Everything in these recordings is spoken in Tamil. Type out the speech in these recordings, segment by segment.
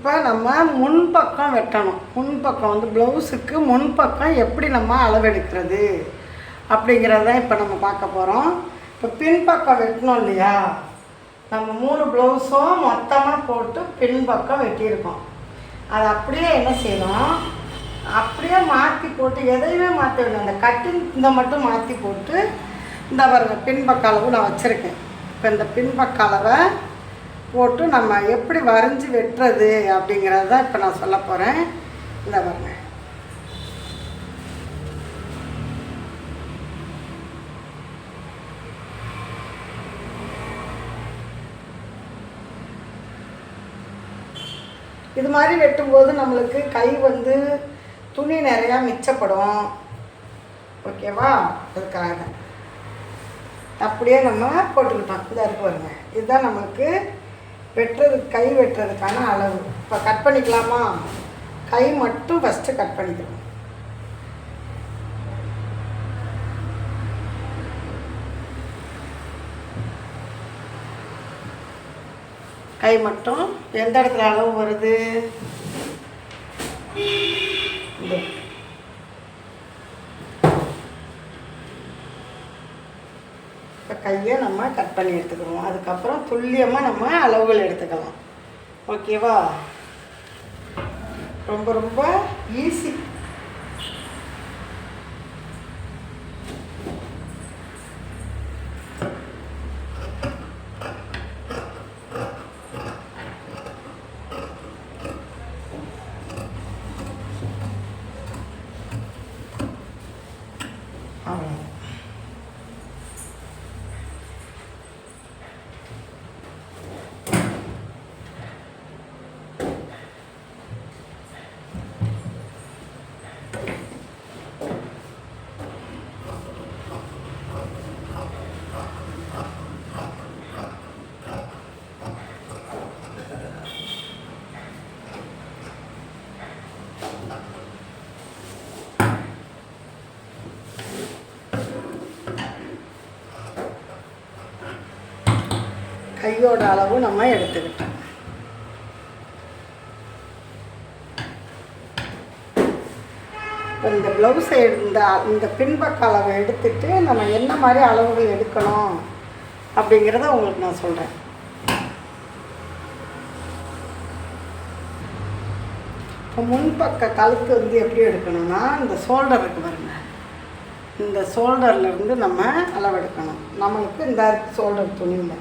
இப்போ நம்ம முன்பக்கம் வெட்டணும். முன்பக்கம் வந்து ப்ளவுஸுக்கு முன்பக்கம் எப்படி நம்ம அளவெடுக்கிறது? அப்படிங்கிறத இப்போ நம்ம பார்க்க போகிறோம் இப்போ பின்பக்கம் வெட்டணும் இல்லையா? நம்ம மூணு ப்ளவுஸும் மொத்தமாக போட்டு பின்பக்கம் வெட்டியிருக்கோம். அதை அப்படியே என்ன செய்யணும்? அப்படியே மாற்றி போட்டு எதையுமே மாற்ற வேணும் அந்த கட்டிங் இந்த மட்டும் மாற்றி போட்டு இந்த பாருங்கள் பின்பக்க அளவு நான் வச்சுருக்கேன். இப்போ இந்த பின்பக்க அளவை போட்டு நம்ம எப்படி வரைஞ்சி வெட்டுறது அப்படிங்கிறத இப்போ நான் சொல்ல போகிறேன் இந்த பாருங்க. இது மாதிரி வெட்டும்போது நம்மளுக்கு கை வந்து துணி நிறையா மிச்சப்படும். ஓகேவா? அதுக்காக. அப்படியே நம்ம போட்டுக்கிட்டோம். இதாக இருக்கு பாருங்க. இதுதான் நம்மளுக்கு வெட்டுறதுக்கு கை வெட்டுறதுக்கான அளவு. இப்போ கட் பண்ணிக்கலாமா? கை மட்டும் ஃபஸ்ட்டு கட் பண்ணிக்கிறோம் கை மட்டும் எந்த இடத்துல அளவு வருது? இப்போ கையை நம்ம கட் பண்ணி எடுத்துக்கிறோம் அதுக்கப்புறம் துல்லியமாக நம்ம அளவுகள் எடுத்துக்கலாம். ஓகேவா ரொம்ப ரொம்ப ஈஸி கையோட அளவு நம்ம எடுத்துக்கிட்டோம். இப்போ இந்த ப்ளவுஸை இந்த இந்த பின்பக்க அளவை எடுத்துட்டு நம்ம என்ன மாதிரி அளவுகள் எடுக்கணும் அப்படிங்கிறத உங்களுக்கு நான் சொல்கிறேன் இப்போ முன்பக்க கழுத்து வந்து எப்படி எடுக்கணும்னா இந்த ஷோல்டருக்கு வருங்க இந்த ஷோல்டர்லேருந்து நம்ம அளவெடுக்கணும் நம்மளுக்கு இந்த ஷோல்டர் துணியில்.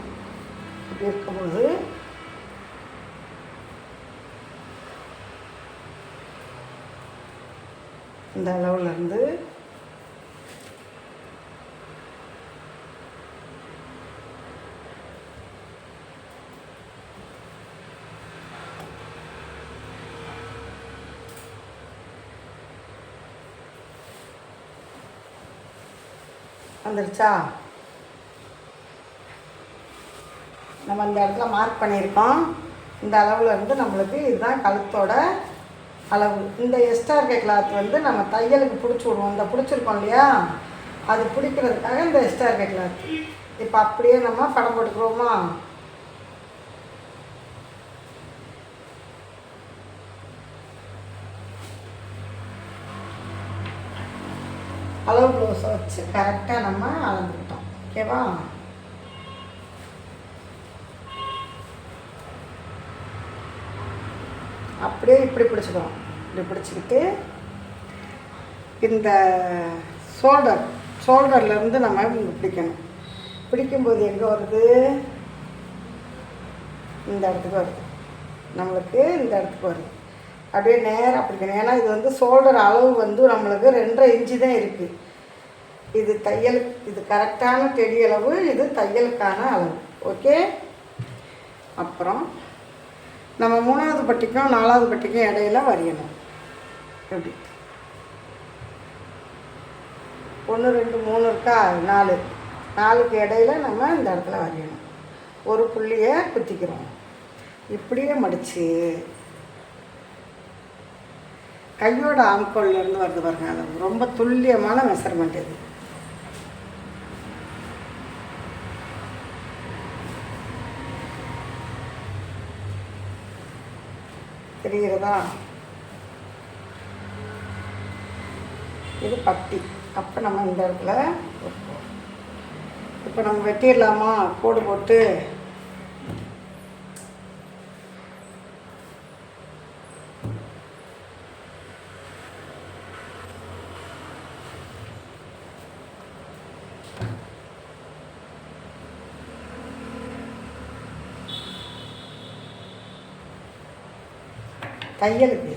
இருக்கும்போது இந்த அளவுல இருந்து வந்துருச்சா? நம்ம இந்த இடத்துல மார்க் பண்ணியிருக்கோம். இந்த அளவில் இருந்து நம்மளுக்கு இதுதான் கழுத்தோட அளவு. இந்த எஸ்டார்கே கிளாத் வந்து நம்ம தையலுக்கு பிடிச்சி விடுவோம். இந்த பிடிச்சிருக்கோம் இல்லையா? அது பிடிக்கிறதுக்காக இந்த எஸ்டார்கே கிளாத் இப்போ அப்படியே நம்ம படம் போட்டுக்கிறோமா? அளவு ப்ளவுஸை வச்சு கரெக்டாக நம்ம அளந்துக்கிட்டோம். ஓகேவா அப்படியே இப்படி பிடிச்சிக்கணும். இப்படி பிடிச்சிக்கிட்டு இந்த ஷோல்டர் ஷோல்டர்லேருந்து நம்ம இங்கே பிடிக்கணும். பிடிக்கும்போது எங்கே வருது? இந்த இடத்துக்கு வருது. நம்மளுக்கு இந்த இடத்துக்கு வருது. அப்படியே நேராக பிடிக்கணும். ஏன்னா இது வந்து ஷோல்டர் அளவு வந்து நம்மளுக்கு ரெண்டரை இன்ச்சு தான் இருக்குது இது தையல் இது கரெக்டான டெடி அளவு இது தையலுக்கான அளவு. ஓகே அப்புறம் நம்ம மூணாவது பட்டிக்கும் நாலாவது பட்டிக்கும் இடையில வரையணும். எப்படி? ஒன்று ரெண்டு மூணு இருக்கா? நாலு. நாலுக்கு இடையில நம்ம இந்த இடத்துல வரையணும். ஒரு புள்ளியை குத்திக்கிறோம். இப்படியே மடித்து கையோட ஆம்கோல்ல இருந்து வருது பாருங்க அது ரொம்ப துல்லியமான மெஷர்மெண்ட் இது. தெரிகிறதா? இது பட்டி. அப்போ நம்ம இந்த இடத்துல இப்போ நம்ம வெட்டிடலாமா? கோடு போட்டு தையலுக்கு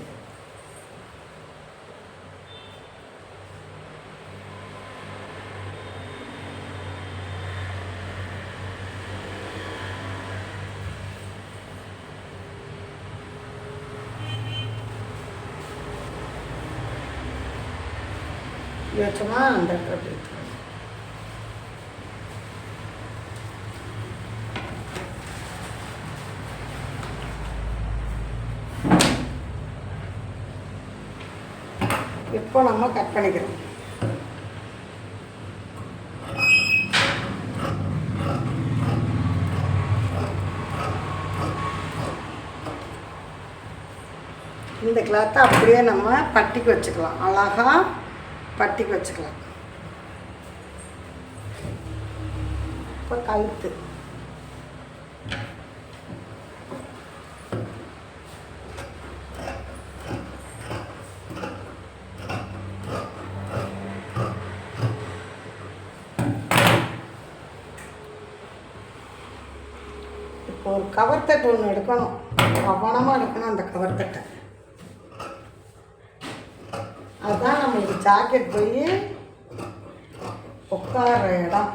இப்படி வச்சோமா அந்த இடத்துல அப்படி இப்போ நம்ம கட் பண்ணிக்கிறோம்? இந்த கிளாத்தை அப்படியே நம்ம பட்டிக்கு வச்சுக்கலாம். அழகாக பட்டிக்கு வச்சுக்கலாம். இப்போ கழுத்து. ஒரு கவர் தட்டு ஒன்று எடுக்கணும். கவனமாக எடுக்கணும் அந்த கவர் தட்டை அதுதான் நம்மளுக்கு ஜாக்கெட் போய் உட்கார இடம்.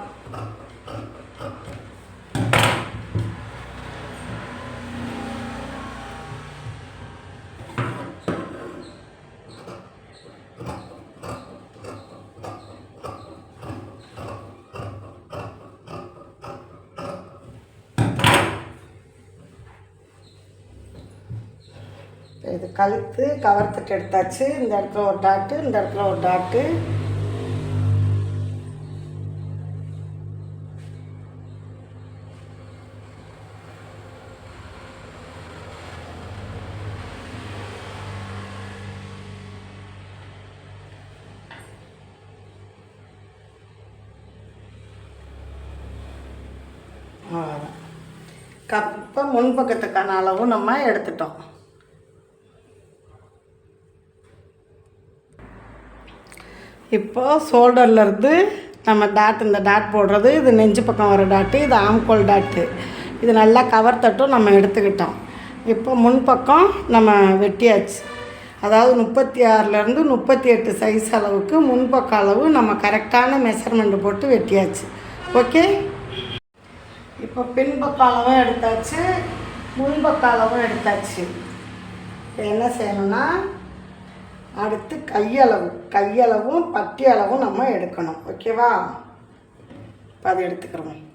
இது கழுத்து கவர் தட்டு எடுத்தாச்சு. இந்த இடத்துல ஒரு டாட்டு இந்த இடத்துல ஒரு டாட்டு அவ்வளோதான் கப்பை முன்பக்கத்துக்கான அளவும் நம்ம எடுத்துட்டோம். இப்போ ஷோல்டர்லேருந்து நம்ம டாட் இந்த டாட் போடுறது இது நெஞ்சு பக்கம் வர டாட்டு இது ஆம்கோல் டாட்டு இது நல்லா கவர் தட்டும் நம்ம எடுத்துக்கிட்டோம். இப்போ முன்பக்கம் நம்ம வெட்டியாச்சு. அதாவது முப்பத்தி ஆறுலேருந்து முப்பத்தி எட்டு சைஸ் அளவுக்கு முன்பக்க அளவு நம்ம கரெக்டான மெஷர்மெண்ட் போட்டு வெட்டியாச்சு. ஓகே இப்போ பின்பக்க அளவும் எடுத்தாச்சு. முன்பக்க அளவும் எடுத்தாச்சு. இப்போ என்ன செய்யணும்னா அடுத்து கையளவு. கையளவும் பட்டி அளவும் நம்ம எடுக்கணும். ஓகேவா? இப்போ அதை எடுத்துக்கிறோம்.